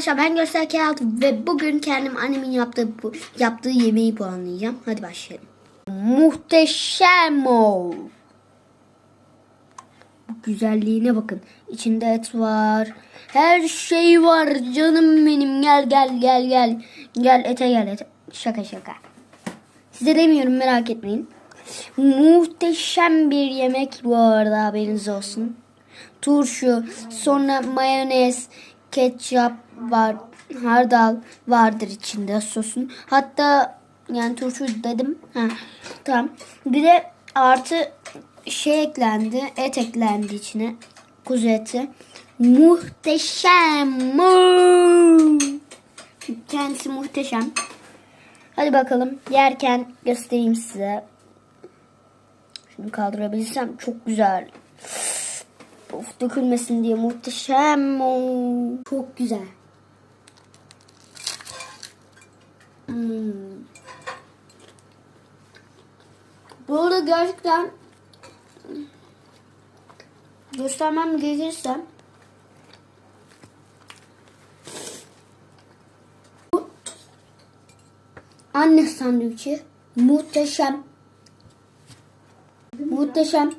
arkadaşlar ben Göster Kağıt ve bugün kendim annemin yaptığı bu, yaptığı yemeği puanlayacağım. Hadi başlayalım. Muhteşem o. Bu güzelliğine bakın. İçinde et var. Her şey var canım benim. Gel gel gel gel. Gel ete gel ete. Şaka şaka. Size demiyorum merak etmeyin. Muhteşem bir yemek bu arada haberiniz olsun. Turşu, sonra mayonez, ketçap var, hardal vardır içinde sosun. Hatta yani turşu dedim. Ha, tamam. Bir de artı şey eklendi, et eklendi içine. Kuzu eti. Muhteşem. Kendisi muhteşem. Hadi bakalım yerken göstereyim size. Şunu kaldırabilirsem çok güzel. Of dökülmesin diye muhteşem. Çok güzel. Hmm. Bu arada gerçekten göstermem gerekirse anne sandviçi muhteşem. Muhteşem.